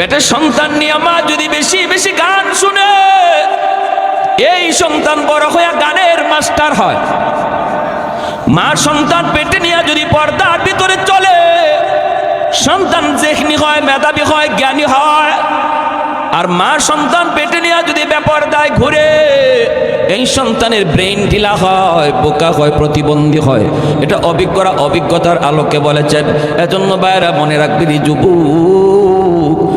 পেটের সন্তান নিয়ে মা যদি বেশি বেশি গান শুনে, এই সন্তান বড় হয়ে গানের মাস্টার হয়। মার সন্তান পেটে নিয়ে যদি পর্দার ভিতরে চলে, সন্তান যেখনি হয়, মেধাবী হয়, জ্ঞানী হয়, আর মা সন্তান পেটে নিয়ে যদি বেপরদায় ঘুরে, এই সন্তানের ব্রেইন ঢিলা হয়, বোকা হয়, প্রতিবন্ধী হয়। এটা অভিজ্ঞরা অভিজ্ঞতার আলোকে বলেছেন। এজন্য বাইরা মনে রাখবি যুবক।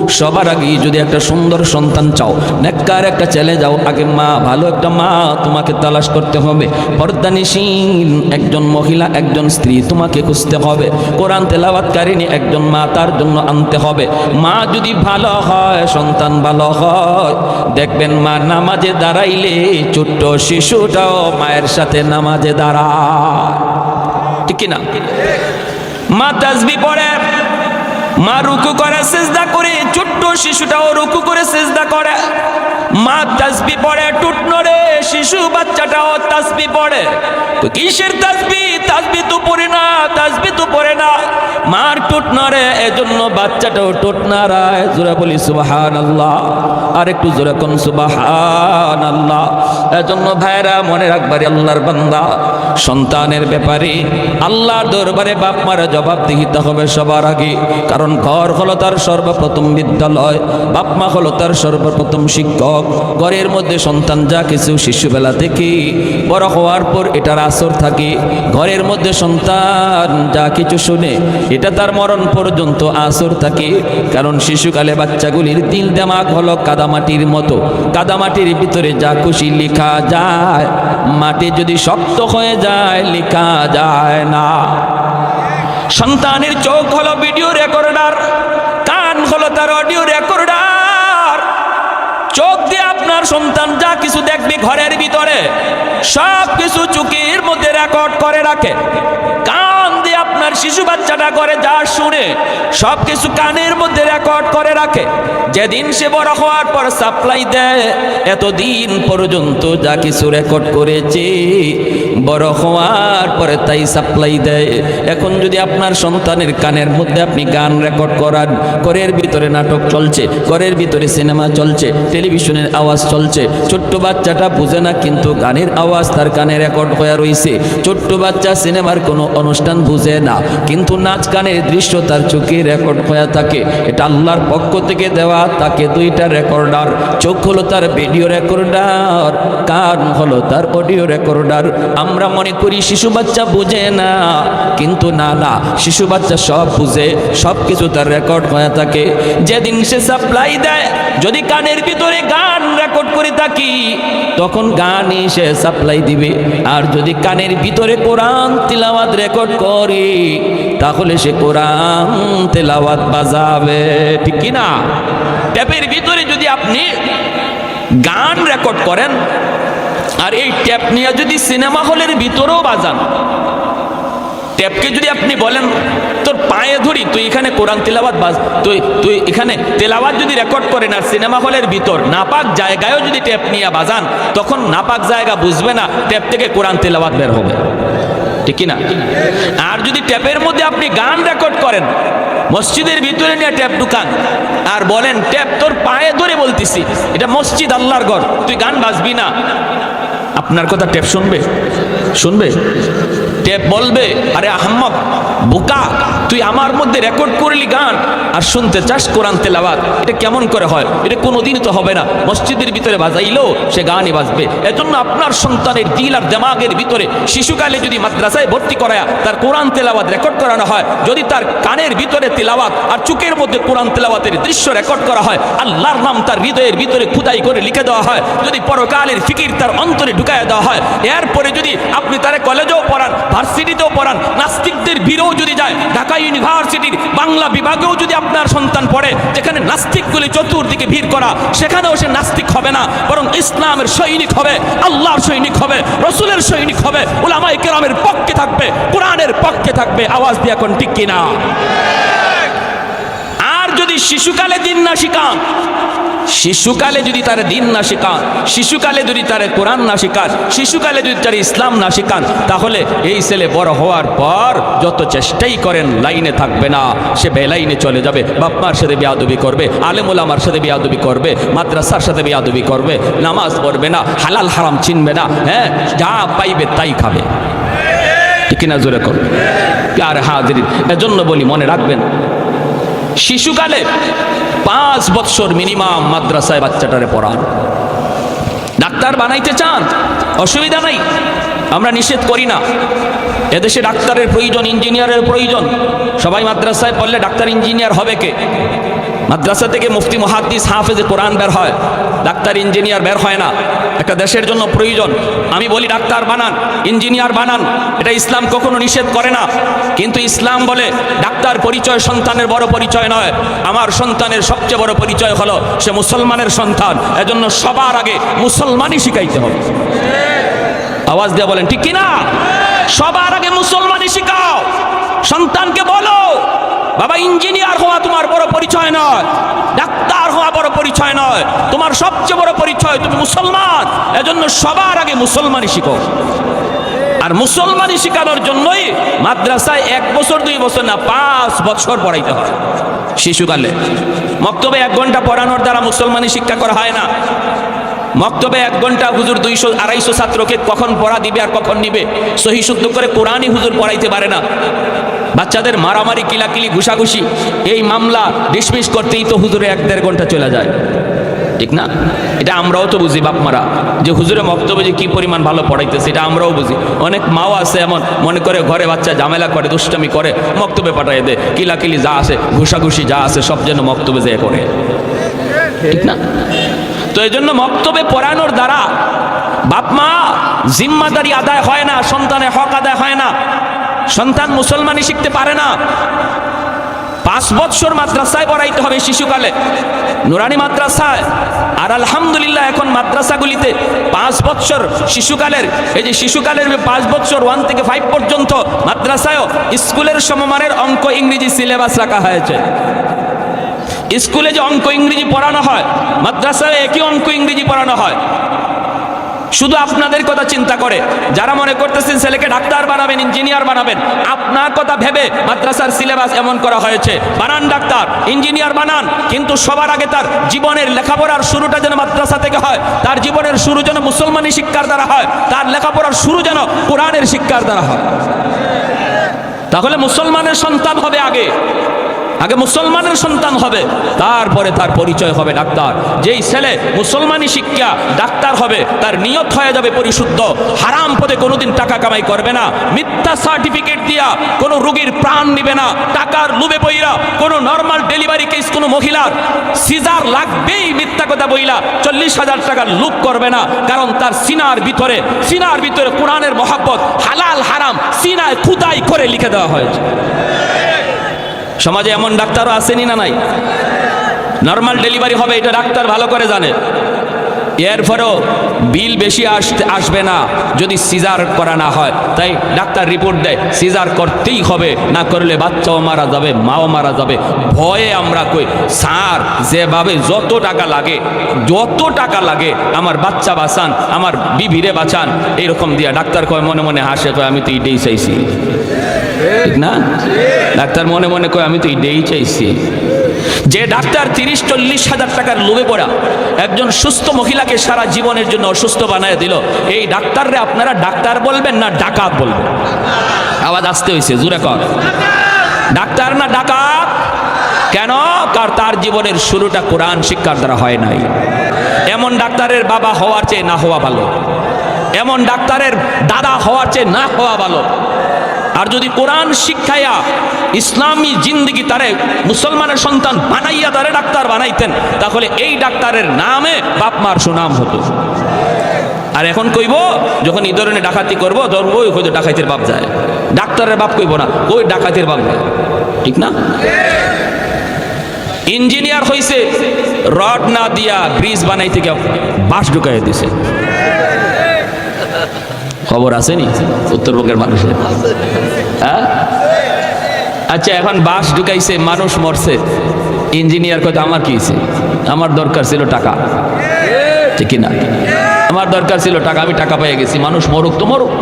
সবার আগে যদি একটা সুন্দর সন্তান চাও, নেককার একটা ছেলে যাও, আগে মা, ভালো একটা মা, তোমাকে তালাশ করতে হবে। পর্দানিসীন একজন মহিলা, একজন স্ত্রী তোমাকে খুঁজতে হবে। কোরআন তেলাওয়াতকারিনী একজন মা, তার জন্য আনতে হবে। মা যদি ভালো হয়, সন্তান ভালো হয়, দেখবেন মা নামাজে দাঁড়াইলে ছোট্ট শিশুটাও মায়ের সাথে নামাজে দাঁড়ায়। ঠিক কিনা? মা তাজবি পড়ে মা রুকু করে, সেজদা করে, ছোট্ট শিশুটাও রুকু করে, সেজদা করে। মা তাসবি পড়ে, টুট শিশু বাচ্চাটাও তাসবি পড়ে। তো কিসের তাসবি? তাসবি তো পড়ে না, তাসবি তো পড়ে না। মার টুট নড়ে, এজন্য বাচ্চাটাও টুট নাড়ায় জোরে বলি সুবাহান আল্লাহ আর একটু জোরে কোন সুবাহান আল্লাহ এজন্য ভাইরা মনে রাখবারে আল্লাহর বান্দা, সন্তানের ব্যাপারে আল্লাহর দরবারে বাপ মারা জবাব দিতে হবে সবার আগে। কারণ ঘর হলো তার সর্বপ্রথম বিদ্যালয় বাপমা হলো তার সর্বপ্রথম শিক্ষক। ঘরের মধ্যে সন্তান যা কিছু শিশুবেলা থেকে বড় হওয়ার পর এটার আসর থাকে। ঘরের মধ্যে সন্তান যা কিছু শুনে, এটা তার মরণ পর্যন্ত আসর থাকে। কারণ শিশুকালে বাচ্চাগুলির দিল দেমাগ হলো কাদামাটির মতো। কাদামাটির ভিতরে যা খুশি লেখা যায়, মাটি যদি শক্ত হয়ে যায়, লেখা যায় না। সন্তানের চোখ হলো ভিডিও রেকর্ডার কান হলো তার অডিও রেকর্ডার চোখ দিয়ে আপনার সন্তান যা কিছু দেখবে ঘরের ভিতরে, সব কিছু চুকির মধ্যে রেকর্ড করে রাখে। কান দিয়ে আপনার শিশু বাচ্চাটা করে যা শুনে, সব কিছু কানের মধ্যে রেকর্ড করে রাখে। যেদিন সে বড় হওয়ার পর সাপ্লাই দেয়, এতদিন পর্যন্ত যা কিছু রেকর্ড করেছে বড় হওয়ার পরে তাই সাপ্লাই দেয়। এখন যদি আপনার সন্তানের কানের মধ্যে আপনি গান রেকর্ড করান, ঘরের ভিতরে নাটক চলছে, ঘরের ভিতরে সিনেমা চলছে টেলিভিশনের আওয়াজ চলছে, ছোট্ট বাচ্চাটা বুঝে না কিন্তু গানের আওয়াজ তার কানে রেকর্ড হয়ে রয়েছে ছোট্ট বাচ্চা সিনেমার কোনো অনুষ্ঠান বুঝে না, কিন্তু নাচ গানের দৃশ্য তার চোখে রেকর্ড হয়ে থাকে। এটা আল্লাহর পক্ষ থেকে দেওয়া, তাকে দুইটা রেকর্ডার চোখ হলো তার ভিডিও রেকর্ডার কান হলো তার অডিও রেকর্ডার আমরা মনে করি শিশু বাচ্চা বুঝে না। কিন্তু না না, শিশু বাচ্চা সব বুঝে, সব কিছু তার রেকর্ড হয়ে থাকে। যেদিন সে সাপ্লাই দেয়, যদি কানের ভিতরে গান রেকর্ড করে থাকি, তখন গানই সে সাপ্লাই দিবে। আর যদি কানের ভিতরে কোরআন তিলাওয়াত রেকর্ড করে, তাহলে সে কোরআন তেলাওয়াত বাজাবে। ঠিক কি না ট্যাপের ভিতরে যদি আপনি গান রেকর্ড করেন আর এই ট্যাপ নিয়ে যদি সিনেমা হলের ভিতরেও বাজান, ট্যাপকে যদি আপনি বলেন, তোর পায়ে ধরি, তুই এখানে কোরআন তেলাওয়াত বাজ, তুই তুই এখানে তেলাওয়াত যদি রেকর্ড করেন আর সিনেমা হলের ভিতর নাপাক জায়গায়ও যদি ট্যাপ নিয়ে বাজান, তখন নাপাক জায়গা বুঝবে না, ট্যাপ থেকে কোরআন তেলাওয়াত বের হবে। ঠিক না আর যদি ট্যাপের মধ্যে আপনি গান রেকর্ড করেন, মসজিদের ভিতরে নিয়ে ট্যাপ ঢুকান, আর বলেন, ট্যাপ তোর পায়ে ধরে বলতেছি, এটা মসজিদ আল্লাহর ঘর, তুই গান বাজবি না। আপনার কথা ট্যাপ শুনবে? শুনবে? ট্যাপ বলবে, আরে আহম্মদ, বোকা, তুই আমার মধ্যে রেকর্ড করলি গান আর শুনতে চাস কোরআন তেলাবাদ এটা কেমন করে হয়? এটা কোনোদিনই তো হবে না। মসজিদের ভিতরে বাজাইলেও সে গানই বাজবে। এজন্য আপনার সন্তানের দিল আর দেমাগের ভিতরে শিশুকালে যদি মাদ্রাসায় ভর্তি করায় তার কোরআন তেলাওয়াত রেকর্ড করানো হয়, যদি তার কানের ভিতরে তেলাওয়াত আর চুকের মধ্যে কোরআন তেলাওয়াতের দৃশ্য রেকর্ড করা হয়, আল্লাহর নাম তার হৃদয়ের ভিতরে খুদাই করে লিখে দেওয়া হয়, যদি পরকালের ফিকির তার অন্তরে ঢুকায় দেওয়া হয়, এরপরে যদি আপনি তার কলেজেও পড়ান ভার্সিটিতেও পড়ান, নাস্তিকদের ভিড়েও যদি যায়, ঢাকা ইউনিভার্সিটির বাংলা বিভাগেও যদি আপনার সন্তান পড়ে, যেখানে নাস্তিকগুলি চতুর্দিকে ভিড় করা, সেখানেও সে নাস্তিক হবে না, বরং ইসলামের সৈনিক হবে, আল্লাহর সৈনিক হবে, রসুলের সৈনিক হবে ওলামাই কেরামের পক্ষে থাকবে, কোরআনের পক্ষে থাকবে, আওয়াজ দিয়ে এখন ঠিক কিনা? আর যদি শিশুকালে দিন না শিখান শিশুকালে যদি তার দিন না শেখান, শিশুকালে যদি তার কোরআন না শেখান, শিশুকালে যদি তার ইসলাম না শেখান, তাহলে এই ছেলে বড় হওয়ার পর যত চেষ্টাই করেন, লাইনে থাকবে না। সে বেলাইনে চলে যাবে। বাপমার সাথে বিয়াদবি করবে আলেমুল আমার সাথে বিয়াদবি করবে, মাদ্রাসার সাথে বিয়াদবি করবে, নামাজ পড়বে না, হালাল হারাম চিনবে না হ্যাঁ যা পাইবে তাই খাবে। কিনা জোরে করবে আর হাজির। এজন্য বলি মনে রাখবেন, শিশুকালে পাঁচ বৎসর মিনিমাম মাদ্রাসায় বাচ্চাটারে পড়ান। ডাক্তার বানাইতে চান, অসুবিধা নাই, আমরা নিষেধ করি না। এদেশে ডাক্তারের প্রয়োজন, ইঞ্জিনিয়ারের প্রয়োজন। সবাই মাদ্রাসায় পড়লে ডাক্তার, ইঞ্জিনিয়ার হবে কে? মাদ্রাসা থেকে মুফতি, মহাদ্দিস, হাফেজে, কোরআন বের হয়। ডাক্তার, ইঞ্জিনিয়ার বের হয় না। একটা দেশের জন্য প্রয়োজন। আমি বলি, ডাক্তার বানান, ইঞ্জিনিয়ার বানান। এটা ইসলাম কখনো নিষেধ করে না। কিন্তু ইসলাম বলে, ডাক্তার পরিচয় সন্তানের বড় পরিচয় নয়। আমার সন্তানের সবচেয়ে বড় পরিচয় হলো, সে মুসলমানের সন্তান। এজন্য সবার আগে মুসলমানই শিখাইতে হবে। আওয়াজ দিয়ে বলেন, ঠিক কিনা? সবার আগে মুসলমানই শিখাও। সন্তানকে বলো, বাবা, ইঞ্জিনিয়ার হওয়া তোমার বড় পরিচয় নয়। পরিচয় নয়। তোমার সবচেয়ে বড় পরিচয়, তুমি মুসলমান। এজন্য সবার আগে মুসলমানই শিখো। আর মুসলমানই শিখানোর জন্যই মাদ্রাসায় এক বছর, দুই বছর না, পাঁচ বছর পড়াইতে হয়। শিশুকালে। মক্তবে এক ঘণ্টা পড়ানোর দ্বারা মুসলমানি শিক্ষা করা হয় না। মক্তবে এক ঘণ্টা হুজুর দুইশো, আড়াইশো ছাত্রকে কখন পড়া দিবে আর কখন নিবে? সহি শুদ্ধ করে কোরআনই হুজুর পড়াইতে পারে না। বাচ্চাদের মারামারি, কিলাকিলি, ঘুষাঘুষি, এই মামলা ডিসমিস করতেই তো হুজুরে এক দেড় ঘণ্টা চলে যায়। ঠিক না? এটা আমরাও তো বুঝি বাপমারা। যে হুজুরে মক্তবে যে কি পরিমাণ ভালো পড়াইতেছে এটা আমরাও বুঝি। অনেক মাও আছে এমন, মনে করে ঘরে বাচ্চা ঝামেলা করে, দুষ্টামি করে, মক্তবে পাঠাই দেয়। কিলাকিলি যা আছে ঘুষাঘুষি যা আছে সব যেন মক্তবে যেয়ে করে ঠিক না? তো এই জন্য মক্তবে পড়ানোর দ্বারা বাপ মা জিম্মাদারি আদায় হয় না, সন্তানের হক আদায় হয় না, সন্তান মুসলমানই শিখতে পারে না। পাঁচ বৎসর মাদ্রাসায় পড়াইতে হবে শিশুকালে। নুরানি মাদ্রাসায়। আর আলহামদুলিল্লাহ এখন মাদ্রাসাগুলিতে পাঁচ বৎসর শিশুকালের, এই যে শিশুকালের পাঁচ বৎসর ওয়ান থেকে ফাইভ পর্যন্ত মাদ্রাসায়ও স্কুলের সমমানের অঙ্ক ইংরেজি সিলেবাস রাখা হয়েছে। স্কুলে যে অঙ্ক ইংরেজি পড়ানো হয়, মাদ্রাসায় একই অঙ্ক ইংরেজি পড়ানো হয়। শুধু আপনাদের কথা চিন্তা করে, যারা মনে করতেছেন ছেলেকে ডাক্তার বানাবেন, ইঞ্জিনিয়ার বানাবেন, আপনার কথা ভেবে মাদ্রাসার সিলেবাস এমন করা হয়েছে, বানান ডাক্তার, ইঞ্জিনিয়ার বানান, কিন্তু সবার আগে তার জীবনের লেখাপড়ার শুরুটা যেন মাদ্রাসা থেকে হয়, তার জীবনের শুরু যেন মুসলমানি শিক্ষার দ্বারা হয়, তার লেখাপড়ার শুরু যেন কোরআনের শিক্ষার দ্বারা হয়। তাহলে মুসলমানের সন্তান হবে আগে। আগে মুসলমানের সন্তান হবে, তারপরে তার পরিচয় হবে ডাক্তার। যেই ছেলে মুসলমানি শিক্ষা, ডাক্তার হবে, তার নিয়ত হয়ে যাবে পরিশুদ্ধ। হারাম পদে কোনোদিন টাকা কামাই করবে না। মিথ্যা সার্টিফিকেট দিয়া কোনো রুগীর প্রাণ নিবে না। টাকার লুবে বইরা কোনো নর্মাল ডেলিভারি কেস কোনো মহিলার সিজার লাগবেই মিথ্যা কথা বইলা। চল্লিশ হাজার টাকার লুপ করবে না, কারণ তার সিনার ভিতরে সিনার ভিতরে কোরআনের মহাব্বত হালাল হারাম, সিনায় খুদাই করে লিখে দেওয়া হয়েছে। সমাজে এমন ডাক্তারও আসেনি না নাই? নর্মাল ডেলিভারি হবে, এটা ডাক্তার ভালো করে জানে। এরপরেও বিল বেশি আসতে আসবে না, যদি সিজার করা না হয়। তাই ডাক্তার রিপোর্ট দেয়, সিজার করতেই হবে, না করলে বাচ্চাও মারা যাবে, মাও মারা যাবে। ভয়ে আমরা কই, স্যার, যেভাবে যত টাকা লাগে, যত টাকা লাগে, আমার বাচ্চা বাঁচান, আমার বিভিরে বাঁচান। এরকম দিয়া ডাক্তার কয়, মনে মনে হাসে, কয়, আমি তো এটাই চাইছি। ঠিক না? ডাক্তার মনে মনে কয়, আমি তো এটাই চাইছি। যে ডাক্তার তিরিশ, চল্লিশ হাজার টাকার লোভে পড়া, একজন সুস্থ মহিলাকে সারা জীবনের জন্য অসুস্থ বানায় দিল। এই ডাক্তাররে আপনারা ডাক্তার বলবেন না ডাকাত বলবেন? আওয়াজ আসতে হয়েছে জুড়ে কর। ডাক্তার না ডাকাত? কেন? কার তার জীবনের শুরুটা কোরআন শিক্ষার দ্বারা হয় নাই। এমন ডাক্তারের বাবা হওয়ার চেয়ে না হওয়া ভালো। এমন ডাক্তারের দাদা হওয়ার চেয়ে না হওয়া ভালো। আর যদি কোরআন শিক্ষাইয়া ইসলামী জিন্দগি তারে মুসলমানের সন্তান বানাইয়া তারে ডাক্তার বানাইতেন, তাহলে এই ডাক্তারের নামে বাপ মার সুনাম হতো। আর এখন কইব, যখন এই ধরনের ডাকাতি করব তখন ওই হয়তো ডাকাইতের বাপ যায়। ডাক্তারের বাপ কইব না, ওই ডাকাতির বাপ যায়। ঠিক না? ইঞ্জিনিয়ার হইছে, রড না দিয়া ব্রিজ বানাইতে গিয়ে বাঁশ ঢুকাই দিছে। খবর আসেনি? উত্তরবঙ্গের মানুষের। হ্যাঁ? আচ্ছা এখন বাস ঢুকাইছে, মানুষ মরছে। ইঞ্জিনিয়ার কথা আমার কি আমার দরকার ছিল টাকা। ঠিক না আমার দরকার ছিল টাকা, আমি টাকা পেয়ে গেছি, মানুষ মরুক তো মরুক।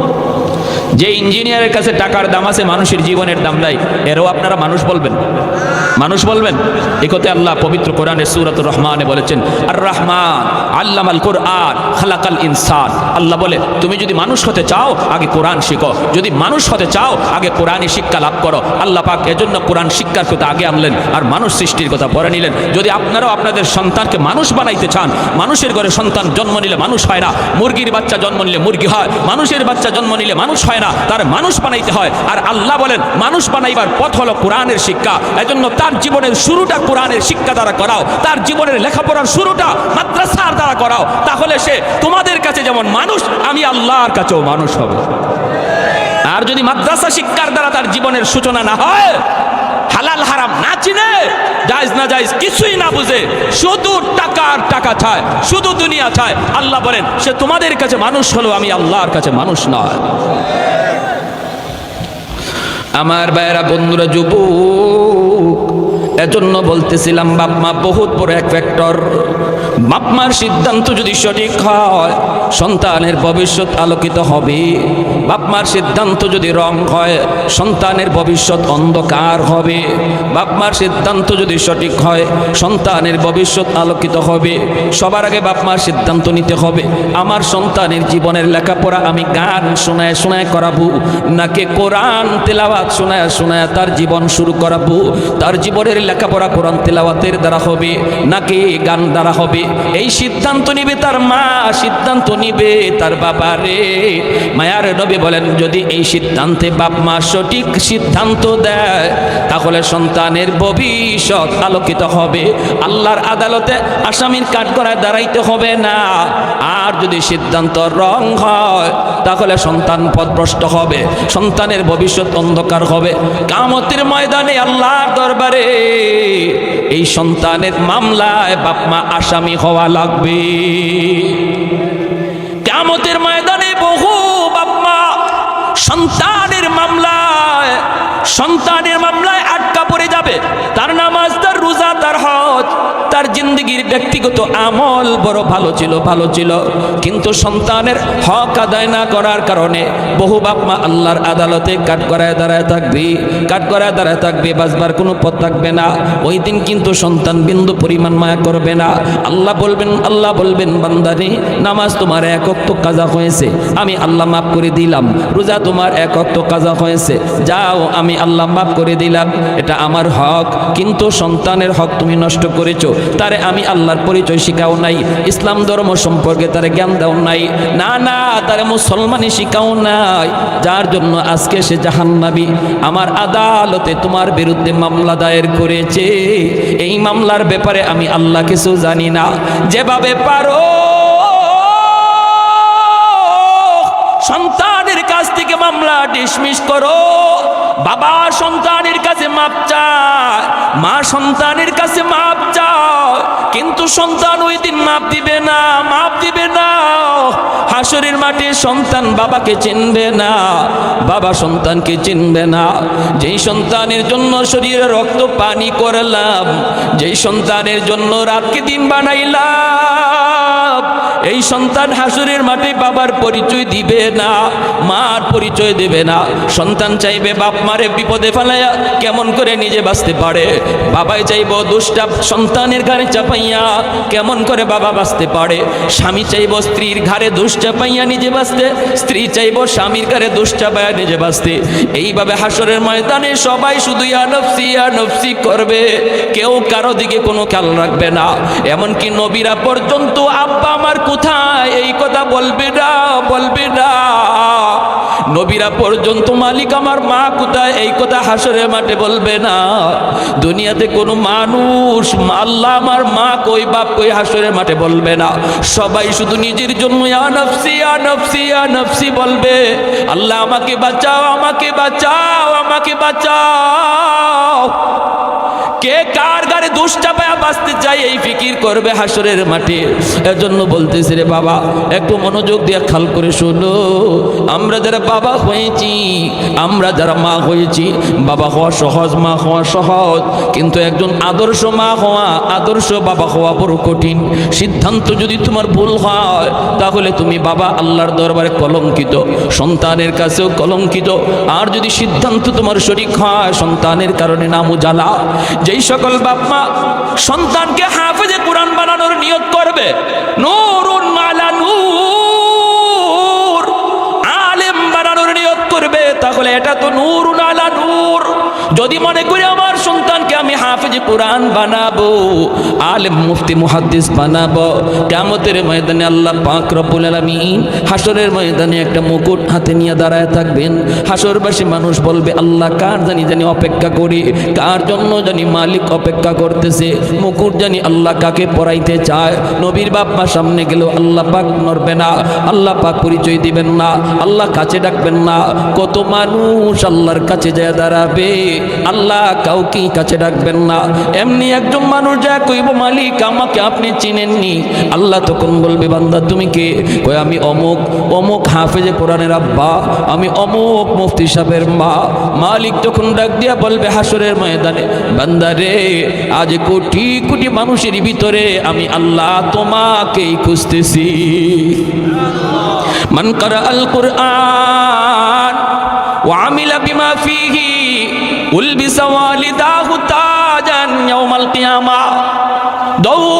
যে ইঞ্জিনিয়ারের কাছে টাকার দাম আছে, মানুষের জীবনের দাম নাই। এরও আপনারা মানুষ বলবেন। মানুষ বলবেন, এ কথা আল্লাহ পবিত্র কোরআনের সুরাতুর রহমানে বলেছেন আর রহমান আল্লাম আল কোরআন খালাকাল ইনসান। আল্লাহ বলে, তুমি যদি মানুষ হতে চাও, আগে কোরআন শিখো। যদি মানুষ হতে চাও, আগে কোরআনই শিক্ষা লাভ করো। আল্লাহ পাক এজন্য কোরআন শিক্ষার কথা আগে আনলেন আর মানুষ সৃষ্টির কথা পরে নিলেন। যদি আপনারাও আপনাদের সন্তানকে মানুষ বানাইতে চান, মানুষের ঘরে সন্তান জন্ম নিলে মানুষ হয় না, মুরগির বাচ্চা জন্ম নিলে মুরগি হয়, মানুষের বাচ্চা জন্ম নিলে মানুষ হয় না, তার মানুষ বানাইতে হয়। আর আল্লাহ বলেন, মানুষ বানাইবার পথ হলো কোরআনের শিক্ষা। এজন্য তার জীবনের শুরুটা কোরআনের শিক্ষা দ্বারা করাও, তার জীবনের লেখাপড়ার শুরুটা মাদ্রাসার দ্বারা করাও, তাহলে সে তোমাদের কাছে যেমন মানুষ, আমি আল্লাহর কাছেও মানুষ হবে। আর যদি মাদ্রাসা শিক্ষার দ্বারা তার জীবনের সূচনা না হয়, হালাল হারাম না চিনে, জায়জ না জায়জ কিছুই না বুঝে, শুধু টাকার টাকা চায়, শুধু দুনিয়া চায়, আল্লাহ বলেন, সে তোমাদের কাছে মানুষ হলো, আমি আল্লাহর কাছে মানুষ নয়। আমার ভাইয়েরা, বন্ধুরা, যুবক এজন্য বলতেছিলাম, বাপ মা, বহুত বড় এক ফ্যাক্টর বাপ মার সিদ্ধান্ত যদি সঠিক হয়, সন্তানের ভবিষ্যৎ আলোকিত হবে। বাপ মার সিদ্ধান্ত যদি রং হয়, সন্তানের ভবিষ্যৎ অন্ধকার হবে। বাপ মার সিদ্ধান্ত যদি সঠিক হয়, সন্তানের ভবিষ্যৎ আলোকিত হবে। সবার আগে বাপ মার সিদ্ধান্ত নিতে হবে, আমার সন্তানের জীবনের লেখাপড়া আমি গান শোনায় শোনায় করাবো, নাকি কোরআন তেলাওয়াত শোনায় শোনায় তার জীবন শুরু করাবো, তার জীবনের লেখাপড়া কোরআন তেলাওয়াতের দ্বারা হবে, নাকি গান দ্বারা হবে? এই সিদ্ধান্ত নিবে তার মা, সিদ্ধান্ত নিবে তার বাবা রে। মায়ার নবী বলেন, যদি এই সিদ্ধান্তে বাপ মা সঠিক সিদ্ধান্ত দেয়, তাহলে সন্তানের ভবিষ্যৎ আলোকিত হবে। আল্লাহর আদালতে আসামির কাঠ করায় দাঁড়াইতে হবে না। আর যদি সিদ্ধান্ত রং হয়, তাহলে সন্তান পথভ্রষ্ট হবে, সন্তানের ভবিষ্যৎ অন্ধকার হবে। কামতের ময়দানে আল্লাহর দরবারে এই সন্তানের মামলায় বাপমা আসামি হওয়া লাগবে। ব্যক্তিগত আমল বড় ভালো ছিল ভালো ছিল। কিন্তু সন্তানের হক আদায় না করার কারণে বহু বাপ মা আল্লাহর আদালতে কাট করায় দাঁড়ায় থাকবে কাট করায় দাঁড়ায় থাকবে, বাঁচবার কোনো পথ থাকবে না। ওই দিন কিন্তু সন্তান বিন্দু পরিমাণ মায়া করবে না। আল্লাহ বলবেন আল্লাহ বলবেন, বান্দারে, নামাজ তোমার এক অক্ত কাজা হয়েছে, আমি আল্লাহ মাফ করে দিলাম। রোজা তোমার এক অক্ত কাজা হয়েছে, যাও, আমি আল্লাহ মাফ করে দিলাম, এটা আমার হক। কিন্তু সন্তানের হক তুমি নষ্ট করেছ, তারে আমি আল্লাহর পরিচয় শিখাও নাই, ইসলাম ধর্ম সম্পর্কে তারে জ্ঞান দাও নাই, না না, তারে মুসলমানই শিখাও নাই। যার জন্য আজকে সে জাহান্নাবী আমার আদালতে তোমার বিরুদ্ধে মামলা দায়ের করেছে। এই মামলার ব্যাপারে আমি আল্লাহ কিছু জানি না। যেভাবে পারো, সন্তানের কাছ থেকে মামলা ডিসমিস করো। বাবা সন্তানের কাছে মাপ চায়, মা সন্তানের কাছে মাপ চায়। কিন্তু সন্তান ওই দিন মাপ দিবে না, মাপ দিবে না। হাসরের মাঠে সন্তান বাবাকে চিনবে না, বাবা সন্তানকে চিনবে না। যেই সন্তানের জন্য শরীরে রক্ত পানি করলাম, যেই সন্তানের জন্য রাতকে দিন বানাইলাম। এই সন্তান হাসুরের মাঠে বাবার পরিচয় দিবে না, মার পরিচয় দেবে না। সন্তান চাইবে বাপ মারে বিপদে ফেলাইয়া কেমন করে নিজে বাঁচতে পারে? বাবাই চাইব দুষ্টা সন্তানের ঘাড়ে চাপাইয়া কেমন করে বাবা বাঁচতে পারে? স্বামী চাইব স্ত্রীর ঘাড়ে দুষ চাপাইয়া নিজে বাঁচতে, স্ত্রী চাইব স্বামীর ঘাড়ে দুষ চাপাইয়া নিজে বাঁচতে। এইভাবে হাসরের ময়দানে সবাই শুধু নফসি নফসি করবে। কেউ কারও দিকে কোনো খেয়াল রাখবে না। এমনকি নবীরা পর্যন্ত আব্বা আমার কোথায়? এই কথা বলবে না বলবে না। নবীরা পর্যন্ত মালিক আমার মা কোথায়? এই কথা হাসরের মাঠে বলবে না। দুনিয়াতে কোনো মানুষ, আল্লাহ আমার মা কই, বাপ কই, হাসরের মাঠে বলবে না। সবাই শুধু নিজের জন্য, ইয়া নফসি ইয়া নফসি ইয়া নফসি বলবে। আল্লাহ আমাকে বাঁচাও আমাকে বাঁচাও আমাকে বাঁচাও। কে কার বুশ চাপায়া বাঁচতে চাই, এই ফিকির করবে হাসরের মাঠে। এজন্য বলতেছি রে বাবা, একটু মনোযোগ দিয়ে খাল করে শোনো। আমরা যারা বাবা হয়েছি, আমরা যারা মা হয়েছি, বাবা হওয়া সহজ, মা হওয়া সহজ। কিন্তু একজন আদর্শ মা হওয়া, আদর্শ বাবা হওয়া বড় কঠিন। সিদ্ধান্ত যদি তোমার ভুল হয়, তাহলে তুমি বাবা আল্লাহর দরবারে কলঙ্কিত, সন্তানের কাছেও কলঙ্কিত। আর যদি সিদ্ধান্ত তোমার শরিক হয়, সন্তানের কারণে নাম উজালা। যেই সকল বাপ মা সন্তানকে হাফেজে কোরআন বানানোর নিয়োগ করবে। নূরুন মালা নূর। আলেম বানানোর নিয়ত করবে। তাহলে এটা তো নুরুন আলা নূর। যদি মনে করি আমার সন্তানকে আমি হাফেজ কোরআন বানাবো, আলেম মুফতি মুহাদ্দিস বানাবো কেমতের ময়দানে আল্লাহ পাক রব্বুল আলামিন হাসরের ময়দানে একটা মুকুট হাতে নিয়ে দাঁড়ায় থাকবেন। হাসরবাসী মানুষ বলবে, আল্লাহ কার জানি জানি অপেক্ষা করি, কার জন্য জানি মালিক অপেক্ষা করতেছে, মুকুট জানি আল্লাহ কাকে পড়াইতে চায়? নবীর বাপ্পা সামনে গেলেও আল্লাহ পাক নড়বে না, আল্লাহ পাক পরিচয় দিবেন না, আল্লাহ কাছে ডাকবেন না, কত মানুষ আল্লাহর কাছে যায় দাঁড়াবে? আল্লাহ কাউকেই কাছে ডাকবেন না এমনি একজন মানুষ যা কইব মালিক আমাকে আপনি চিনেননি আল্লাহ তখন বলবে বান্দা তুমি কে কই আমি অমুক অমুক হাফেজে কোরআনের আব্বা আমি অমুক মুফতি সাহেবের মা মালিক তখন ডাক দিয়া বলবে হাসরের ময়দানে বান্দা রে আজ কোটি কোটি মানুষের ভিতরে আমি আল্লাহ তোমাকেই খুঁজতেছি মান করা আল কুরআন وعمل بما فيه উলবিসা ওয়ালিদাহু তাজান ইয়াউমাল কিয়ামা। দৌ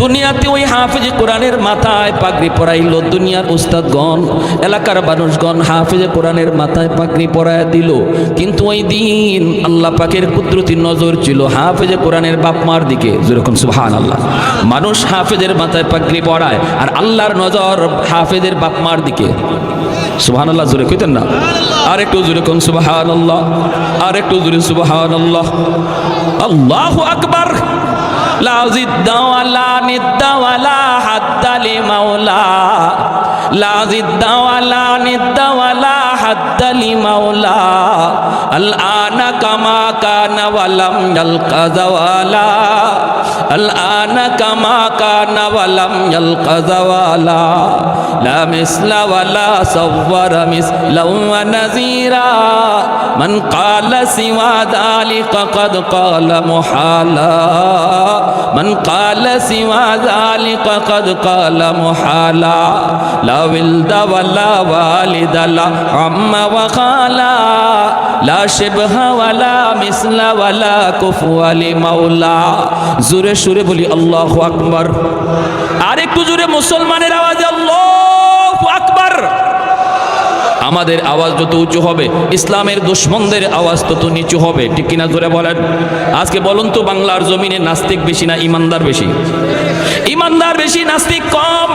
দুনিয়াতে ওই হাফিজে কোরআনের মাথায় পাগড়ি পরাইল দুনিয়ার উস্তাদগণ, এলাকার মানুষগণ হাফিজে কোরআনের মাথায় পাগড়ি পরায় দিল। কিন্তু ওই দিন আল্লাহ পাকের কুদরতি নজর ছিল হাফিজে কোরআনের বাপ মার দিকে। যেরকম সুহান আল্লাহ মানুষ হাফিজের মাথায় পাগড়ি পরায় আর আল্লাহর নজর হাফিজের বাপ মার দিকে। সুবহান আল্লাহ জোরে কইতেন না? আর একটু জোরে কোন আল্লাহ আর একটু জোরে সুবহান আল্লাহ আল্লাহু আকবার। লা জিদ্দা ওয়ালা নিদ্দা ওয়ালা হাদ্দা লিমাওলা লা জিদ্দা ওয়ালা নিদ্দা ওয়ালা হাদ্দা লিমাওলা আল আনা কামা কানা ওয়ালাম নালকা জাওয়ালা। الآن كما كان ولم يلق زوالا. لا مثل ولا صور مثلا ونزيرا من قال سوى ذلك قد قال محالا. من قال سوى ذلك قد قال محالا. لا ولد ولا والد لا عم وخالا. لا شبه ولا مثل ولا كفو لمولا. زر সুরে বলি, আল্লাহ আকবার। আর একটু জোরে মুসলমানের আওয়াজে, আল্লাহ আকবার। আমাদের আওয়াজ যত উঁচু হবে, ইসলামের দুশ্মনদের আওয়াজ তত নিচু হবে। ঠিক কিনা ধরে বলেন? আজকে বলুন তো, বাংলার জমিনে নাস্তিক বেশি না ইমানদার বেশি? ইমানদার বেশি, নাস্তিক কম।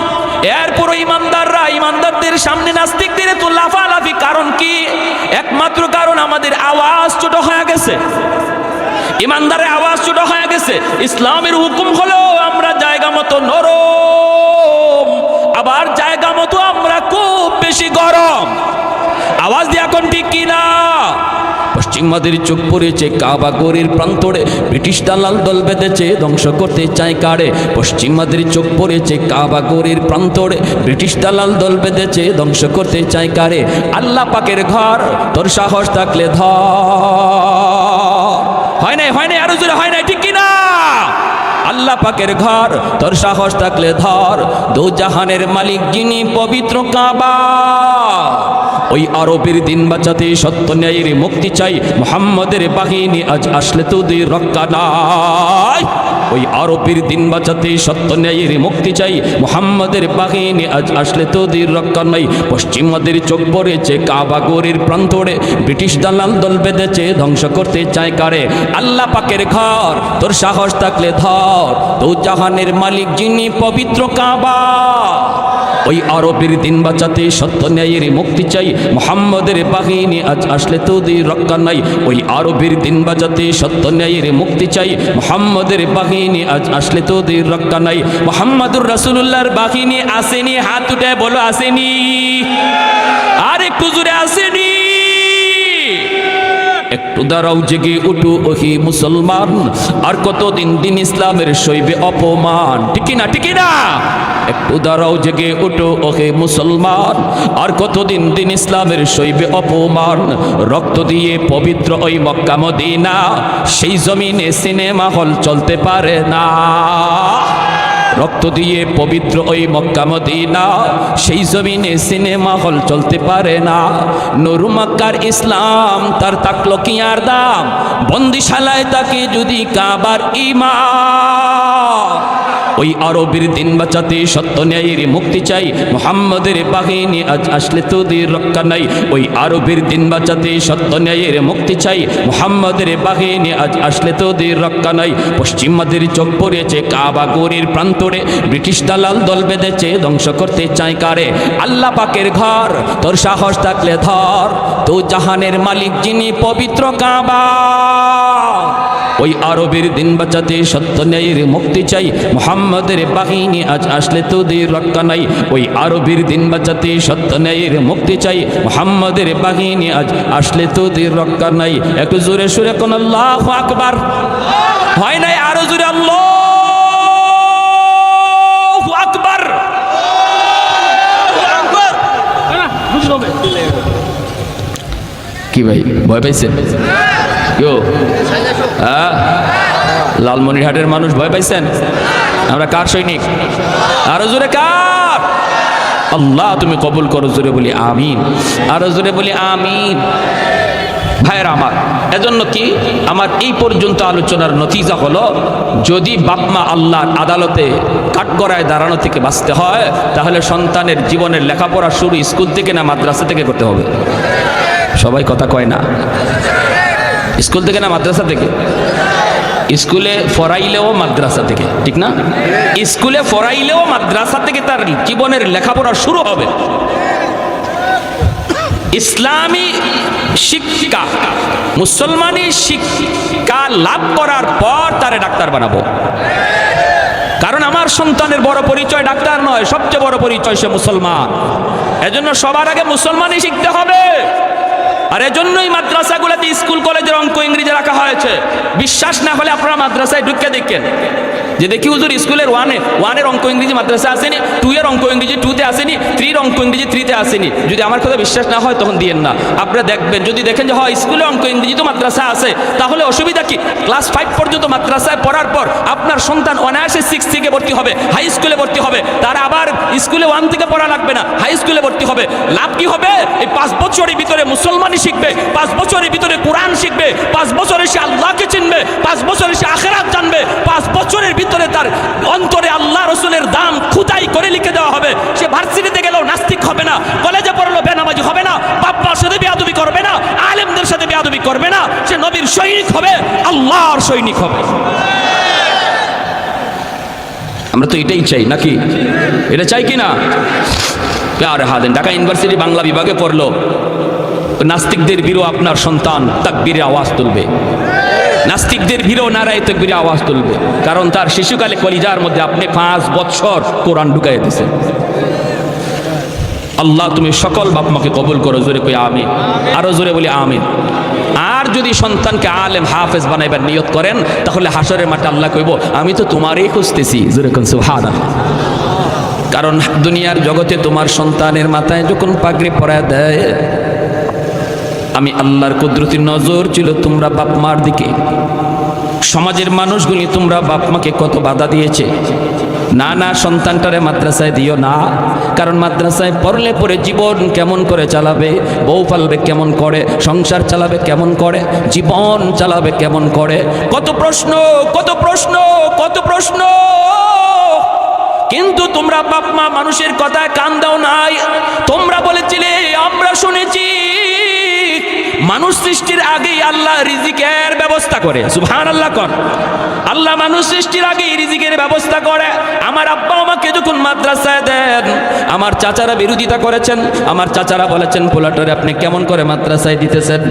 এরপরও ইমানদাররা, ইমানদারদের সামনে নাস্তিকদের তো লাফালাফি কারণ কি? একমাত্র কারণ আমাদের আওয়াজ ছোট হয়ে গেছে। ইমানদারের আওয়াজ ছোট হয়ে গেছে। ইসলামের হুকুম হলো আমরা জায়গা মতো নরম, আবার জায়গা মতো আমরা খুব বেশি গরম। আওয়াজ দিয়ে এখন ঠিক কিনা পশ্চিমাদের চোখ পড়েছে, কাবা গরির প্রান্তরে। ব্রিটিশ দালাল দল বেঁধেছে, ধ্বংস করতে চায় কারে? পশ্চিমাদের চোখ পড়েছে, কাবা গরির প্রান্তরে। ব্রিটিশ দালাল দল বেঁধেছে, ধ্বংস করতে চায় কারে? আল্লাহ পাকের ঘর, তোর সাহস থাকলে ধর। হয় নাই হয় নাই, আরও জোরে হয় নাই, ঠিক কিনা? আল্লাহ পাকের ঘর, তোর সাহস থাকলে ধর, দু জাহানের মালিক যিনি পবিত্র কাবা। ওই আরবের দিন বাঁচাতে সত্য ন্যায়ের মুক্তি চাই, মোহাম্মদের বাহিনী আজ আসলে তোদের রক্ষা নাই। ওই আরবের দিন বাঁচাতে সত্য ন্যায়ের মুক্তি চাই, মোহাম্মদের বাহিনী আজ আসলে তোদের রক্ষা নাই। পশ্চিমাদের চোখ পড়েছে কাবা গরির প্রান্তরে, ব্রিটিশ দালাল দল বেঁধেছে, ধ্বংস করতে চায় কারে? আল্লাহ পাকের ঘর, তোর সাহস থাকলে ধর, তো জাহানের মালিক যিনি পবিত্র কাবা। ওই আরবের দিন বাঁচাতে সত্য ন্যায়ের মুক্তি চাই মোহাম্মদের বাহিনী আজ আসলে তোদের রক্ষা নাই। ওই আরবের দিন বাজাতে সত্য ন্যায়ের মুক্তি চাই। মোহাম্মদের বাহিনী আজ আসলে তোদের রক্ষা নাই। মোহাম্মদুর রাসুল্লাহর বাহিনী আসেনি, হাত উঠে বলো আসেনি। আর একটু দাঁড়াও জেগে উঠু ওহি মুসলমান। আর কতদিন দিন ইসলামের শৈবে অপমান? ঠিকই না ঠিকই না একটু দাঁড়াও জেগে উঠো ওহে মুসলমান। আর কতদিন দিন ইসলামের শৈবে অপমান? রক্ত দিয়ে পবিত্র ওই মক্কা মদিনা, সেই জমিনে সিনেমা হল চলতে পারে না। রক্ত দিয়ে পবিত্র ওই মক্কা মদিনা, সেই জমিনে সিনেমা হল চলতে পারে না। নুরু মক্কার ইসলাম তার তাকলো কি আর দাম, বন্দিশালায় তাকে যদি কাবার ইমা ওই আরবের দিন বাঁচাতে সত্য ন্যায়ের মুক্তি চাই। মোহাম্মদের বাহিনী আজ আসলে তোদের রক্ষা নাই। ওই আরবের দিন বাঁচাতে সত্য ন্যায়ের মুক্তি চাই। মোহাম্মদের বাহিনী আজ আসলে তোদের রক্ষা নাই। পশ্চিমাদের চোখ পড়েছে কাবা গরির প্রান্তরে। ব্রিটিশ দালাল দল বেঁধেছে, ধ্বংস করতে চায় কারে? আল্লাহ পাকের ঘর, তোর সাহস থাকলে ধর। তো জাহানের মালিক যিনি পবিত্র কাবা। ওই আরবের দিন বাঁচাতে সত্য ন্যায়ের মুক্তি চাই। মোহাম্মদের বাহিনী আজ আসলে তোদের রক্ষা নাই। ওই আরবের দিন বাঁচাতে সত্য ন্যায়ের মুক্তি চাই। মোহাম্মদের বাহিনী আজ আসলে তোদের রক্ষা নাই। একটু জোরে সুরে কোন আল্লাহ আকবার। হয় নাই আরও জোরে আল্লাহ আকবার। কি ভাই ভয় পাইছেন? কেউ লালমনিরহাটের মানুষ ভয় পাইছেন? আমরা কার সৈনিক? আরও জোরে কার? আল্লাহ, তুমি কবুল করো, জোরে বলি আমিন। আরও জোরে বলি আমিন। ভাইয়ের আমার, এজন্য কি? আমার এই পর্যন্ত আলোচনার নতিজা হলো, যদি বাপমা আল্লাহর আদালতে কাঠগড়ায় দাঁড়ানো থেকে বাঁচতে হয়, তাহলে সন্তানের জীবনের লেখাপড়া শুরু স্কুল থেকে না মাদ্রাসা থেকে করতে হবে? সবাই কথা কয় না। স্কুল থেকে না, মাদ্রাসা থেকে? স্কুলে ফরাইলেও মাদ্রাসা থেকে, ঠিক না? স্কুলে ফরাইলেও মাদ্রাসা থেকে তার জীবনের লেখাপড়া শুরু হবে। ইসলামী শিক্ষা, মুসলমানি শিক্ষা লাভ করার পর তারে ডাক্তার বানাবো। কারণ আমার সন্তানের বড় পরিচয় ডাক্তার নয়, সবচেয়ে বড় পরিচয় সে মুসলমান। এজন্য সবার আগে মুসলমানই শিখতে হবে। আর এজন্যই মাদ্রাসাগুলোতে স্কুল, কলেজের অঙ্ক ইংরেজি রাখা হয়েছে। বিশ্বাস না হলে আপনারা মাদ্রাসায় ঢুকে দেখেন। যে দেখি হুজুর স্কুলের ওয়ানে ওয়ানের অঙ্ক ইংরেজি মাদ্রাসা আসেনি টু এর অঙ্ক ইংরেজি টুতে আসেনি থ্রির অঙ্ক ইংরেজি থ্রিতে আসেনি। যদি আমার কথা বিশ্বাস না হয়, তখন দিয়েন না। আপনারা দেখবেন, যদি দেখেন যে, হয়, স্কুলে অঙ্ক ইংরেজি তো মাদ্রাসা আছে, তাহলে অসুবিধা কি? ক্লাস ফাইভ পর্যন্ত মাদ্রাসায় পড়ার পর আপনার সন্তান অনায়াসে সিক্স থেকে ভর্তি হবে হাই স্কুলে ভর্তি হবে। তার আবার স্কুলে ওয়ান থেকে পড়া লাগবে না হাই স্কুলে ভর্তি হবে। লাভ কি হবে? এই পাঁচ বছরের ভিতরে মুসলমানই শিখবে, পাঁচ বছরের ভিতরে কোরআন শিখবে, পাঁচ বছরে সে আল্লাহকে চিনবে, পাঁচ বছরে সে আখেরাত জানবে, পাঁচ বছরের ভিতরে তার, অন্তরে আল্লাহ রসুলের দাম খুদাই করে লিখে দেওয়া হবে। সে ভার্সিটিতে গেলেও নাস্তিক হবে না। কলেজে পড়ল বেনামাজি হবে না। বাপ্পার সাথে বেয়াদবি করবে না। আলেমদের সাথে বেয়াদবি করবে না। সে নবীর সৈনিক হবে, আল্লাহর সৈনিক হবে। আমরা তো এটাই চাই, নাকি? এটা চাই কি না? আরে হাদেন, ঢাকা ইউনিভার্সিটি বাংলা বিভাগে পড়ল। নাস্তিকদের ভিড়ও আপনার সন্তান তাকবীরে আওয়াজ তুলবে। নাস্তিকদের ভিড়ও নারায় তাকবীরে আওয়াজ তুলবে। কারণ তার শিশুকালে কলিজার মধ্যে আপনি পাঁচ বছর কোরআন ঢুকাই দিয়েছেন। আল্লাহ, তুমি সকল বাপ মাকে কবুল করো, জোরে কই আমি আরও জোরে বলি আমিন। আর যদি সন্তানকে আলেম, হাফেজ বানাইবার নিয়ত করেন, তাহলে হাসরের মাঠে আল্লাহ কইব, আমি তো তোমারই খুঁজতেছি। জোরে কোন, সুবহানাল্লাহ। কারণ দুনিয়ার জগতে তোমার সন্তানের মাথায় যখন পাগড়ি পরায় দেয় আমি আল্লাহর কুদরতির নজর ছিল তোমরা বাপ মার দিকে। সমাজের মানুষগুলি তোমরা বাপ মাকে কত বাধা দিয়েছে। না না, সন্তানটারে মাদ্রাসায় দিও না। কারণ মাদ্রাসায় পড়লে পরে জীবন কেমন করে চালাবে? বউ পালবে কেমন করে? সংসার চালাবে কেমন করে? জীবন চালাবে কেমন করে? কত প্রশ্ন কত প্রশ্ন কত প্রশ্ন। কিন্তু তোমরা বাপ মা মানুষের কথায় কান দাও নাই। তোমরা বলেছিলে, আমরা শুনেছি। মানুষ সৃষ্টির আগেই আল্লাহ রিজিকের ব্যবস্থা করে। সুবহান আল্লাহ কর। আল্লাহ মানুষ সৃষ্টির আগেই রিজিকের ব্যবস্থা করে। আমার আব্বা আমাকে যখন মাদ্রাসায় দেন, আমার চাচারা বিরোধিতা করেছেন, আমার চাচারা বলেছেন, পোলাটারে আপনি কেমন করে মাদ্রাসায় দিতেছেন?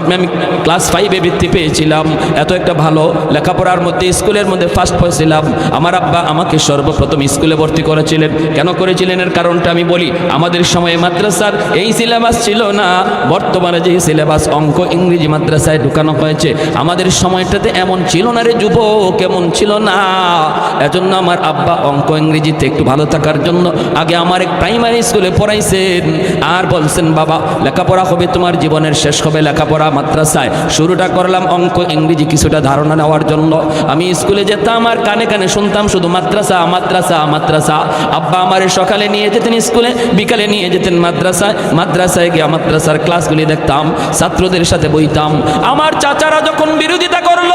আপনি আমি ক্লাস ফাইভে বৃত্তি পেয়েছিলাম, এত একটা ভালো লেখাপড়ার মধ্যে, স্কুলের মধ্যে ফার্স্ট হয়েছিলাম আমার আব্বা আমাকে সর্বপ্রথম স্কুলে ভর্তি করেছিলেন। কেন করেছিলেন এর কারণটা আমি বলি, আমাদের সময়ে মাদ্রাসার এই সিলেবাস ছিল না। বর্তমানে যে সিলেবাস অঙ্ক ইংরেজি মাদ্রাসায় ঢুকানো হয়েছে, আমাদের সময়টাতে এমন ছিল না রে যুব কেমন ছিল না। এজন্য আমার আব্বা অঙ্ক ইংরেজিতে একটু ভালো থাকার জন্য আগে আমার এক প্রাইমারি স্কুলে পড়াইছেন। আর বলছেন, বাবা, লেখাপড়া হবে তোমার জীবনের শেষ হবে লেখাপড়া মাদ্রাসায়। শুরুটা করলাম অঙ্ক ইংরেজি কিছুটা ধারণা নেওয়ার জন্য। আমি স্কুলে যেতাম আর কানে কানে শুনতাম শুধু মাদ্রাসা মাদ্রাসা মাদ্রাসা। আব্বা আমার সকালে নিয়ে যেতেন স্কুলে বিকালে নিয়ে যেতেন মাদ্রাসায়। মাদ্রাসায় গিয়ে মাদ্রাসার ক্লাসগুলি দেখতাম, ছাত্রদের সাথে বইতাম। আমার চাচারা যখন বিরোধিতা করল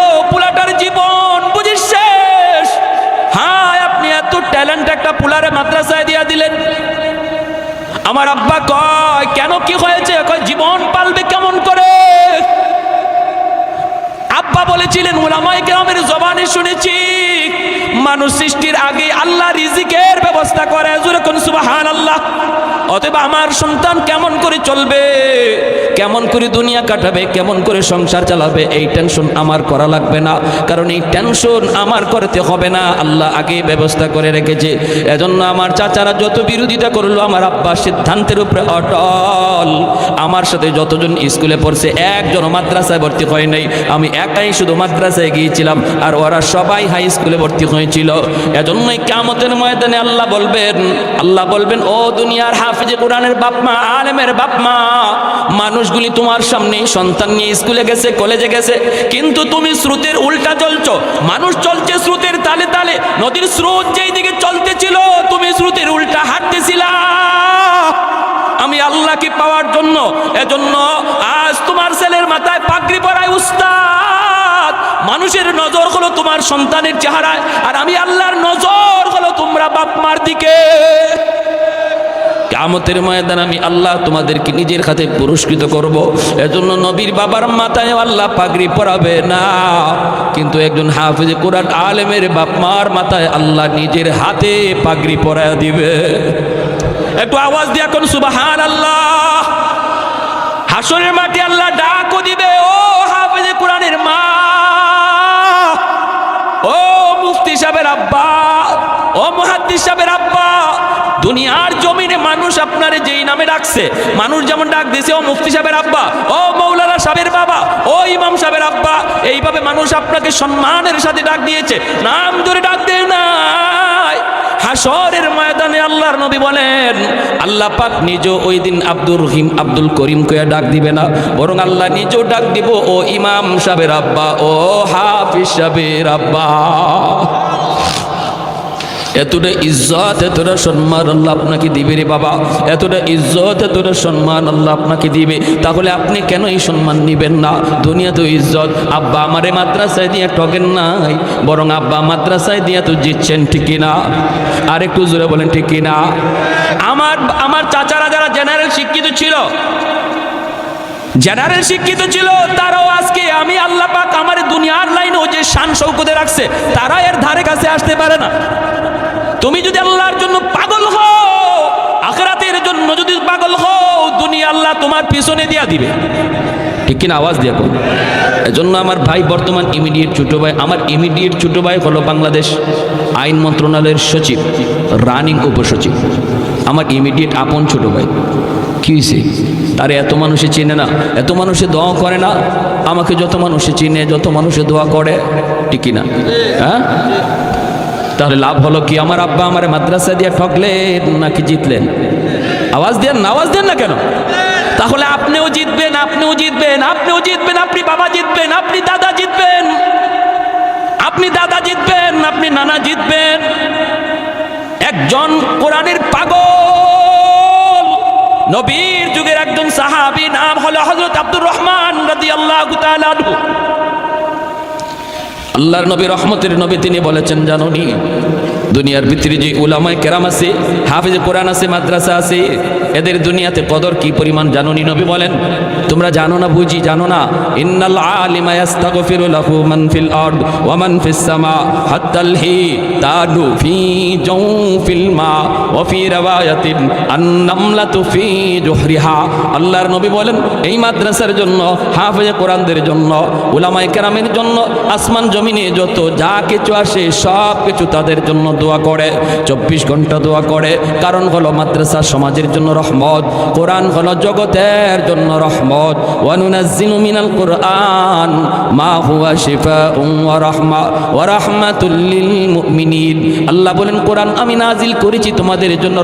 ট্যালেন্ট মাদ্রাসায় দিয়া দিলেন। আমার আব্বা কয়, কেন কি হয়েছে? কয়, জীবন পালবে কেমন করে? আব্বা বলেছিলেন ওলামাই গ্রামের জবানে শুনেছি মানুষ সৃষ্টির আগে আল্লাহ রিজিকের ব্যবস্থা করে। জুরে কোন সুবাহান আল্লাহ অতএব আমার সন্তান কেমন করে চলবে? কেমন করে দুনিয়া কাটাবে? কেমন করে সংসার চালাবে? এই টেনশন আমার করা লাগবে না। কারণ এই টেনশন আমার করতে হবে না। আল্লাহ আগে ব্যবস্থা করে রেখেছে। এজন্য আমার চাচারা যত বিরোধিতা করল, আমার আব্বা সিদ্ধান্তের উপরে অটল। আমার সাথে যতজন স্কুলে পড়ছে একজন মাদ্রাসায় ভর্তি হয় নাই। আমি একাই শুধু মাদ্রাসায় গিয়েছিলাম। আর ওরা সবাই হাই স্কুলে ভর্তি হয়েছিল এজন্যই কামতের ময়দানে আল্লাহ বলবেন আল্লাহ বলবেন, ও দুনিয়ার হাফিজে কোরআনের বাপমা আলেমের বাপমা মানুষগুলি তোমার সামনে সন্তান নিয়ে স্কুলে গেছে, কলেজে গেছে, কিন্তু তুমি স্রোতের উল্টা চলছো। মানুষ চলছে স্রোতের তালে তালে, নদীর স্রোত যেই দিকে চলতেছিল তুমি স্রোতের উল্টা হাঁটতেছিলা। আমি আল্লাহকে পাওয়ার জন্য, এজন্য আজ তোমার ছেলের মাথায় পাগড়ি পরায় উস্তাদ। মানুষের নজর হলো তোমার সন্তানের চেহারায়, আর আমি আল্লাহর নজর হলো তোমরা বাপ মার দিকে। কামতের ময়দান আমি আল্লাহ তোমাদেরকে নিজের হাতে পুরস্কৃত করব। এজন্য নবীর বাবার মাথায় আল্লাহ পাগড়ি পরাবে না। কিন্তু একজন হাফিজে কোরআন আলেমের বাপ মার মাথায় আল্লাহ নিজের হাতে পাগড়ি পরায় দিবে। একটু আওয়াজ দিয়ে এখন সুবাহান আল্লাহ হাসরের মাটি আল্লাহ ডাকও দিবে, ও মুহাদ্দিস সাহেবের আব্বা, দুনিয়ার জমিনে মানুষ আপনারে যেই নামে ডাকছে, মানুষ যেমন ডাক দিছে, ও মুফতি সাহেবের আব্বা, ও মৌলানা সাহেবের বাবা, ও ইমাম সাহেবের আব্বা, এইভাবে মানুষ আপনাকে সম্মানের সাথে ডাক দিয়েছে, নাম ধরে ডাক দেয় না হাসরের ময়দানে আল্লাহর নবী বলেন, আল্লাহ পাক নিজ ওই দিন আব্দুর রহিম, আব্দুল করিম কয়া ডাক দিবে না, বরং আল্লাহ নিজেও ডাক দিব, ও ইমাম সাহেবের আব্বা, ও হাফিজ সাহেবের আব্বা। এতটা ইজ্জত, এতটা সম্মান আল্লাহ আপনাকে দিবে রে বাবা। এতটা ইজ্জত, এতটা সম্মান আল্লাহ আপনাকে দিবে। তাহলে আপনি কেন এই সম্মান নিবেন না? দুনিয়া তো ইজ্জত। আব্বা আমারে মাদ্রাসায় দিয়ে ঠকেন নাই, বরং আব্বা মাদ্রাসায় দিয়ে তো জিতছেন, ঠিক না আর একটু জোরে বলেন, ঠিক না আমার আমার চাচারা যারা জেনারেল শিক্ষিত ছিল জেনারেল শিক্ষিত ছিল, তারাও আজকে আমি আল্লাহ পাক আমার দুনিয়ার লাইনেও যে শান শৌকতে রাখছে, তারা এর ধারে কাছে আসতে পারে না তুমি যদি আল্লাহর জন্য পাগল হও আখরাতের জন্য যদি পাগল হও দুনিয়া তোমার পিছনে দিয়া দিবে। ঠিক কিনা আওয়াজ দিয়ে কোন এজন্য আমার ভাই বর্তমান ইমিডিয়েট ছোট ভাই, আমার ইমিডিয়েট ছোট ভাই হলো বাংলাদেশ আইন মন্ত্রণালয়ের সচিব, রানিং উপসচিব। আমার ইমিডিয়েট আপন ছোট ভাই। কি হয়েছে তারে এত মানুষে চেনে না, এত মানুষে দোয়া করে না, আমাকে যত মানুষে চিনে, যত মানুষে দোয়া করে, ঠিক না হ্যাঁ? তাহলে লাভ হলো কি? আমার আব্বা আমার মাদ্রাসা দিয়ে ঠকলেন নাকি জিতলেন? আওয়াজ দেন না, আওয়াজ দেন না কেন? তাহলে আপনিও জিতবেন আপনিও জিতবেন আপনিও জিতবেন, আপনি বাবা জিতবেন, আপনি দাদা জিতবেন। আপনি দাদা জিতবেন, আপনি নানা জিতবেন। একজন কোরআনের পাগল, নবীর যুগের একজন সাহাবী, নাম হলো হযরত আব্দুর রহমান তাআলা আনহু। আল্লাহর নবী, রহমতের নবী তিনি বলেছেন, জানুনি? দুনিয়ার ভিতরে যে উলামায় কেরাম আছে, হাফিজ কোরআন আছে, মাদ্রাসা আছে, এদের দুনিয়াতে কদর কি পরিমাণ জানুনি নবী বলেন? তোমরা জানো না বুঝি, জানো না? ইন্নাল আলিমা ইয়াস্তাগফিরু লাহু মান ফিল আরদ ওয়া মান ফিস সামা হাত্তাল হি তাদু ফি জাওফিল মা ওয়া ফি রাওয়ায়াতিন আন-নামলাতু ফি জুহরিহা। আল্লাহর নবী বলেন, এই মাদ্রাসার জন্য, হাফিজ কোরআনদের জন্য, উলামায়ে কেরামের জন্য, আসমান জমিনে যত যা কিছু আসে, সব কিছু তাদের জন্য দোয়া করে, চব্বিশ ঘণ্টা দোয়া করে। কারণ হলো মাদ্রাসা সমাজের জন্য রহমত, কোরআন হলো জগতের জন্য রহমত। মিনাল কোরআন, মা হুয়া শিফাউন ওয়া মুমিনিন। আল্লাহ বলেন, কোরআন আমি নাজিল করেছি তোমাদের জন্য